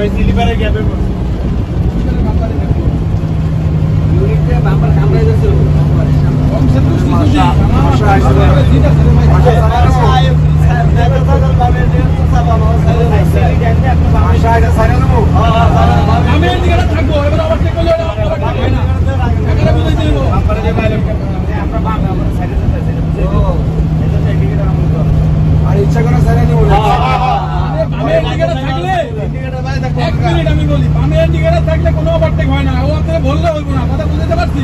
ওই সিলিপারে গ্যাপে পড়ছে আমি এই দিকে থাকব এবার আবার চেক করলে আবার ঠিক না। এখানে বুঝাই দিব আর ইচ্ছা করে সারা নিব বামের দিকে থাকলে মিনিট আমি বলি। বামের দিকে থাকলে কোনো ওভারটেক হয় না। ও আপনারা বললে হইব না। কথা বুঝতে পারছি?